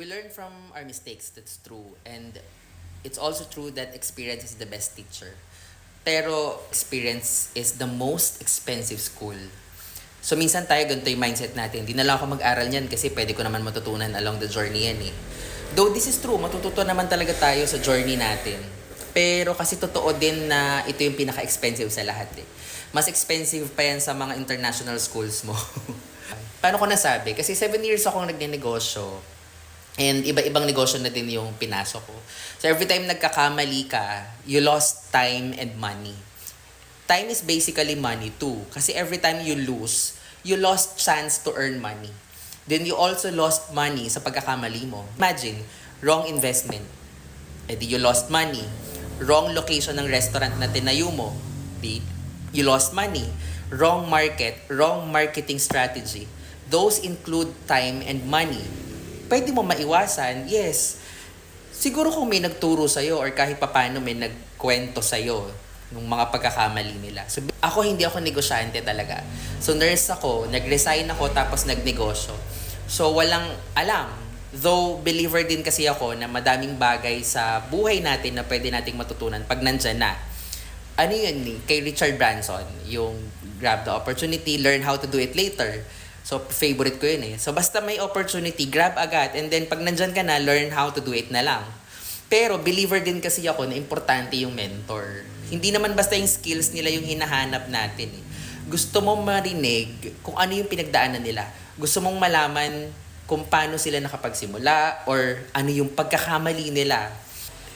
we learn from our mistakes, that's true. And it's also true that experience is the best teacher. Pero experience is the most expensive school. So minsan tayo ganito yung mindset natin. Hindi na lang ako mag-aral niyan kasi pwede ko naman matutunan along the journey yan eh. Though this is true, matututo naman talaga tayo sa journey natin. Pero kasi totoo din na ito yung pinaka-expensive sa lahat eh. Mas expensive pa yan sa mga international schools mo. Paano ko nasabi? Kasi seven years akong nagnenegosyo. And iba-ibang negosyo na din yung pinasok ko. So every time nagkakamali ka, you lost time and money. Time is basically money too. Kasi every time you lose, you lost chance to earn money. Then you also lost money sa pagkakamali mo. Imagine, wrong investment. Eh di you lost money. Wrong location ng restaurant na tinayo mo. Di, you lost money. Wrong market, wrong marketing strategy. Those include time and money. Pwede mo maiwasan, yes. Siguro kung may nagturo sa'yo or kahit papano may nagkwento sa'yo nung mga pagkakamali nila. So, ako hindi ako negosyante talaga. So, nurse ako, nag-resign ako tapos nagnegosyo. So, walang alam. Though, believer din kasi ako na madaming bagay sa buhay natin na pwede nating matutunan pag nandyan na. Ano yun ni? Kay Richard Branson, yung grab the opportunity, learn how to do it later. So, favorite ko yun eh. So, basta may opportunity, grab agad. And then, pag nandyan ka na, learn how to do it na lang. Pero, believer din kasi ako na importante yung mentor. Hindi naman basta yung skills nila yung hinahanap natin eh. Gusto mong marinig kung ano yung pinagdaanan nila. Gusto mong malaman kung paano sila nakapagsimula or ano yung pagkakamali nila.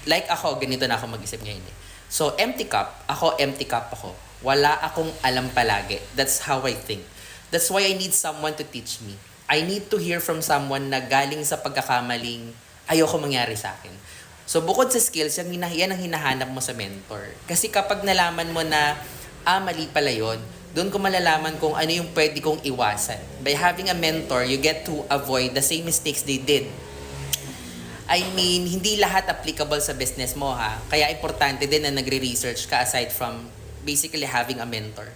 Like ako, ganito na ako mag-isip ngayon eh. So, empty cup. Ako, empty cup ako. Wala akong alam palagi. That's how I think. That's why I need someone to teach me. I need to hear from someone na galing sa pagkakamaling ayoko mangyari sa akin. So bukod sa skills, yan, yan ang hinahanap mo sa mentor. Kasi kapag nalaman mo na, ah, mali pala yun, doon ko malalaman kung ano yung pwede kong iwasan. By having a mentor, you get to avoid the same mistakes they did. I mean, hindi lahat applicable sa business mo ha. Kaya importante din na nagre-research ka aside from basically having a mentor.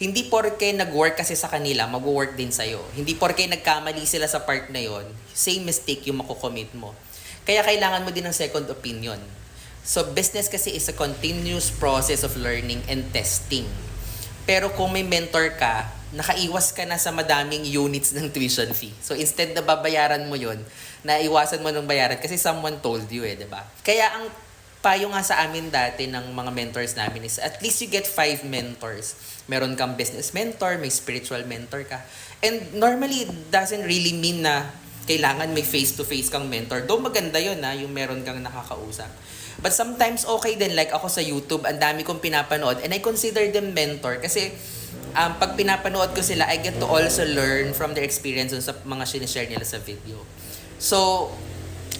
Hindi porke nag-work kasi sa kanila, mag-work din sa'yo. Hindi porke nagkamali sila sa part na yon, same mistake yung makukommit mo. Kaya kailangan mo din ng second opinion. So business kasi is a continuous process of learning and testing. Pero kung may mentor ka, nakaiwas ka na sa madaming units ng tuition fee. So instead na babayaran mo yon, naiwasan mo ng bayaran kasi someone told you eh, di ba? Kaya ang payo nga sa amin dati ng mga mentors namin is at least you get five mentors. Meron kang business mentor, may spiritual mentor ka. And normally, it doesn't really mean na kailangan may face-to-face kang mentor. Though maganda yun na yung meron kang nakakausap. But sometimes okay din, like ako sa YouTube, ang dami kong pinapanood and I consider them mentor kasi um, pag pinapanood ko sila, I get to also learn from their experience sa mga sinishare nila sa video. So,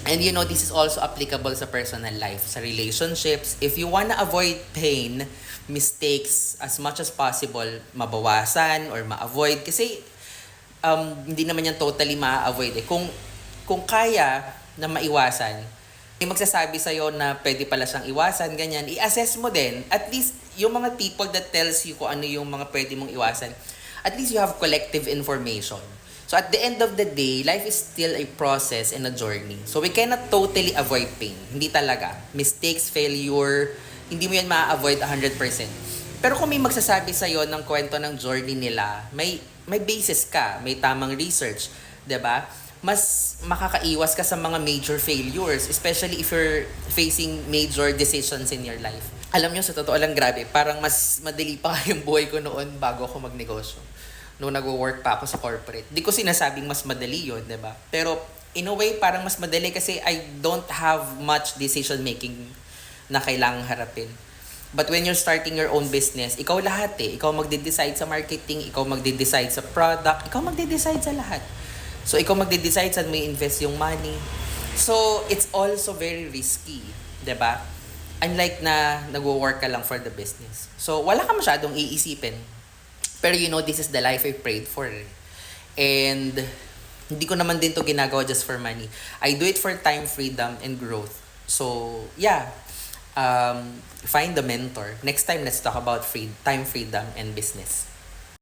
and you know, this is also applicable sa personal life, sa relationships. If you wanna avoid pain, mistakes as much as possible, mabawasan or ma-avoid. Kasi um, hindi naman yan totally ma-avoid eh. Kung, kung kaya na maiwasan, may magsasabi sa'yo na pwede pala siyang iwasan, ganyan, i-assess mo din. At least, yung mga people that tells you kung ano yung mga pwede mong iwasan, at least you have collective information. So at the end of the day, life is still a process and a journey. So we cannot totally avoid pain. Hindi talaga. Mistakes, failure, hindi mo yan ma-avoid 100%. Pero kung may magsasabi sa'yo ng kwento ng journey nila, may may basis ka, may tamang research, 'di ba? Mas makakaiwas ka sa mga major failures, especially if you're facing major decisions in your life. Alam nyo, sa totoo lang grabe, parang mas madali pa yung buhay ko noon bago ako magnegosyo. Noong nagwo-work pa ako sa corporate. Di ko sinasabing mas madali yon di ba? Pero in a way, parang mas madali kasi I don't have much decision making na kailangang harapin. But when you're starting your own business, ikaw lahat eh. Ikaw magde-decide sa marketing, ikaw magde-decide sa product, ikaw magde-decide sa lahat. So, ikaw magde-decide saan mo invest yung money. So, it's also very risky. 'di ba? Unlike na nagwo-work ka lang for the business. So, wala ka masyadong iisipin. Pero you know, this is the life I prayed for. And hindi ko naman din to ginagawa just for money. I do it for time freedom and growth. So, yeah. Um, find the mentor. Next time, let's talk about free, time freedom and business.